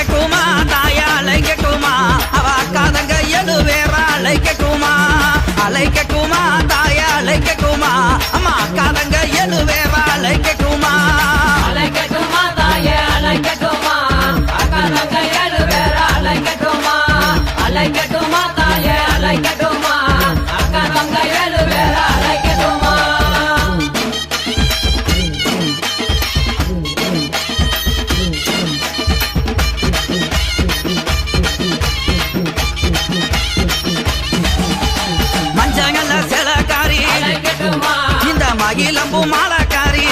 கேட்குமா? தாயாலை கேட்குமா? அவ அக்காதங்க எழு வேற அலை கேட்குமா? தாயாலை கேட்குமா? அம்மா அக்காதங்க எழு வேற அழைக்கட்டுமா அலைக்கட்டுமா தாயே அலைக்கட்டுமா அக்கா தங்க ஏழு பேர அலைக்கட்டுமா அலைக்கட்டுமா தாயே செலக்காரி இந்த மகிழம்பு மாலக்காரி.